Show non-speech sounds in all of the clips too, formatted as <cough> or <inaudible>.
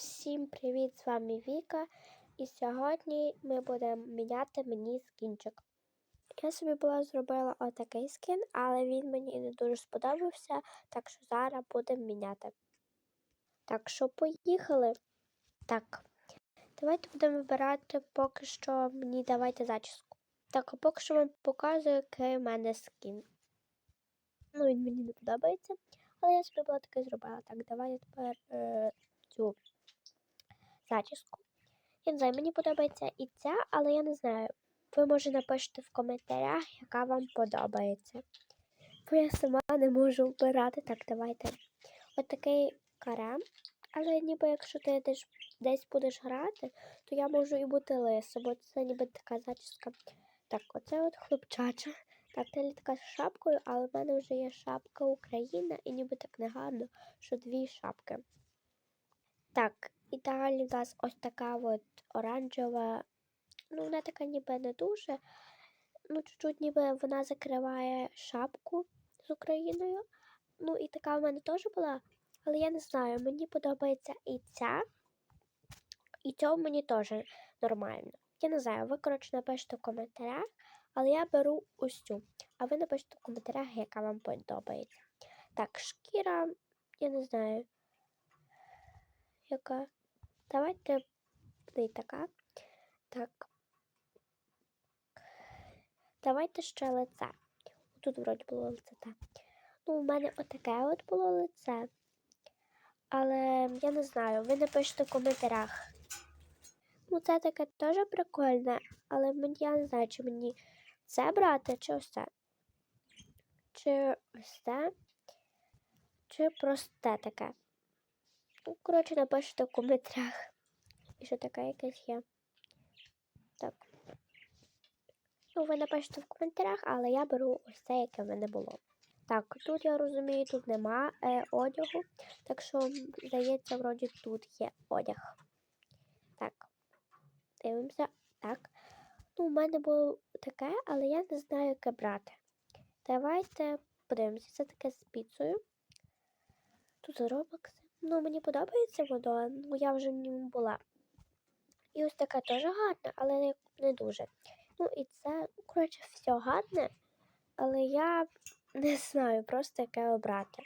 Всім привіт! З вами Віка. І сьогодні ми будемо міняти мені скінчик. Я собі була зробила отакий скін, але він мені не дуже сподобався, так що зараз будемо міняти. Так що поїхали. Так, давайте будемо вибирати поки що мені давайте зачіску. Так, а поки що вам показую, який в мене скін. Ну, він мені не подобається, але я собі була таке зробила. Так, давайте тепер е, цю зачіску. Я не знаю, мені подобається і ця, але я не знаю. Ви може напишете в коментарях, яка вам подобається. Бо я сама не можу вбирати. Так, давайте. От такий карем. Але ніби якщо ти десь, десь будеш грати, то я можу і бути лиса, бо це ніби така зачіска. Так, оце от хлопчача. Так, це така з шапкою, але в мене вже є шапка Україна, і ніби так негарно, що дві шапки. Так, і далі в нас ось така от оранжева. Ну, вона така ніби не дуже. Ну, чуть-чуть ніби вона закриває шапку з Україною. Ну, і така в мене теж була. Але я не знаю, мені подобається і ця, і цього мені теж нормально. Я не знаю, ви, коротше, напишете в коментарях, але я беру ось цю. А ви напишете в коментарях, яка вам подобається. Так, шкіра, я не знаю, яка. Давайте буде така. Так. Давайте ще лице. Тут вроді було лице так. Ну, у мене отаке от було лице. Але я не знаю, ви напишете в коментарях. Ну, це таке теж прикольне, але мені я не знаю, чи мені це брати, чи ось це. Чи ось це, чи просте таке. Ну, коротше, напишіть в коментарях. І що таке якесь є. Так. Ну, ви напишете в коментарях, але я беру ось це, яке в мене було. Так, тут я розумію, тут нема е, одягу. Так що, здається, вроді тут є одяг. Так. Дивимося. Так. Ну, у мене було таке, але я не знаю, яке брати. Давайте подивимося. Це таке з піцею. Тут робокси. Ну, мені подобається воно, ну я вже в ньому була. І ось така теж гарна, але не, дуже. Ну і це, коротше, все гарне, але я не знаю просто яке обрати.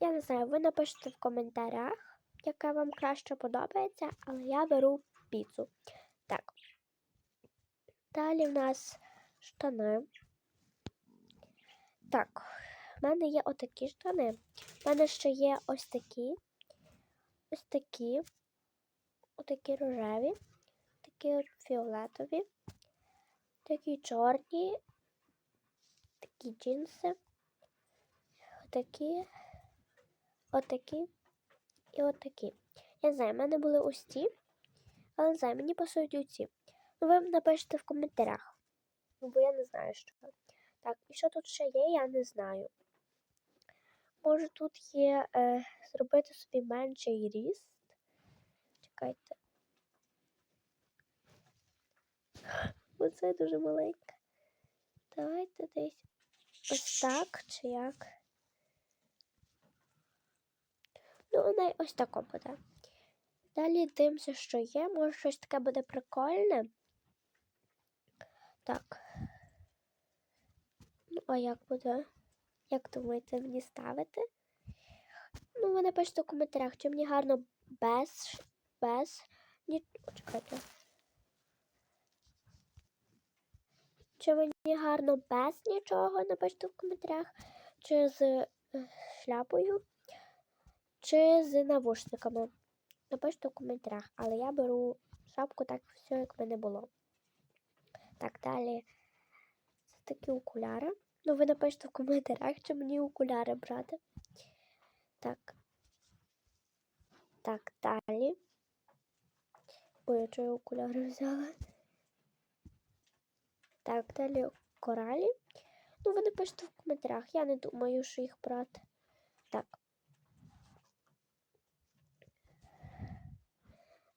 Я не знаю, ви напишете в коментарях, яка вам краще подобається, але я беру піцу. Так. Далі в нас штани. Так, в мене є отакі штани. В мене ще є ось такі, ось такі, отакі рожеві, такі фіолетові, такі чорні, такі джинси, отакі, отакі і отакі. Я знаю, в мене були ось ці, але не знаю, мені пасують оці. Ну, ви напишете в коментарях, бо я не знаю, що. Так, і що тут ще є, я не знаю. Може тут є е, зробити собі менший ріст. Чекайте. <gasps> Оце дуже маленьке. Давайте десь ось так чи як. Ну, вона ось тако буде. Далі дивимося, що є. Може щось таке буде прикольне. Так. Ну, а як буде? Як думаєте, мені ставити? Ну, ви напишіть у коментарях, чи мені гарно без. без. Ні... Чекайте. Чи мені гарно без нічого? Напишіть в коментарях. Чи з е, шляпою, чи з навушниками. Напишіть у коментарях, але я беру шапку так все, як в мене було. Так, далі. Такі окуляри. Ну, ви напишете в коментарях, чи мені окуляри брати. Так. Так, далі. Ой, я чого окуляри взяла? Так, далі коралі. Ну, ви напишете в коментарях. Я не думаю, що їх брати. Так.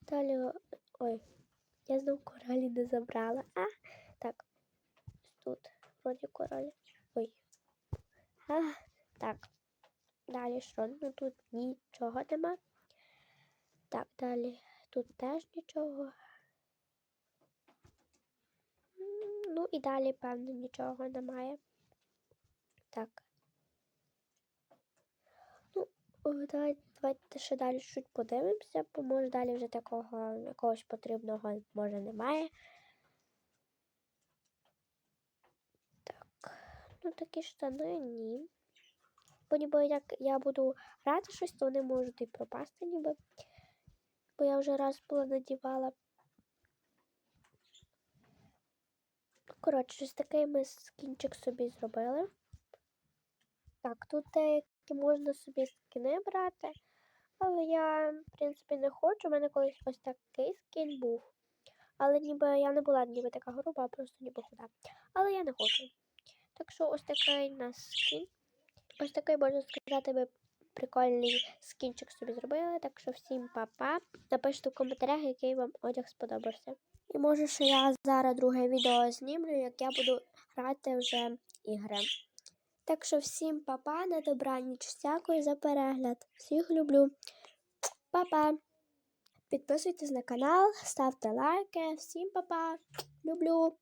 Далі. Ой, я знову коралі не забрала. А, так. Тут, вроді коралі. Ой. А, так. Далі що? Ну тут нічого нема. Так, далі тут теж нічого. Ну і далі, певно, нічого немає. Так. Ну, о, давай, давайте ще далі чуть подивимося, бо може далі вже такого якогось потрібного може немає. Ну такі штани ні. Бо ніби як я буду грати щось, то вони можуть і пропасти ніби. Бо я вже раз була надівала. Коротше, щось таке ми скінчик собі зробили. Так, тут деякі можна собі скини брати, але я, в принципі, не хочу. У мене колись ось такий скін був. Але ніби я не була ніби така груба, просто ніби худа. Але я не хочу. Так що ось такий у нас скін. Ось такий, можна сказати, ми прикольний скінчик собі зробили. Так що всім па-па. Напишіть у коментарях, який вам одяг сподобався. І може, що я зараз друге відео знімлю, як я буду грати вже ігри. Так що всім па-па, на добраніч. Дякую за перегляд. Всіх люблю. Па-па. Підписуйтесь на канал, ставте лайки. Всім па-па. Люблю.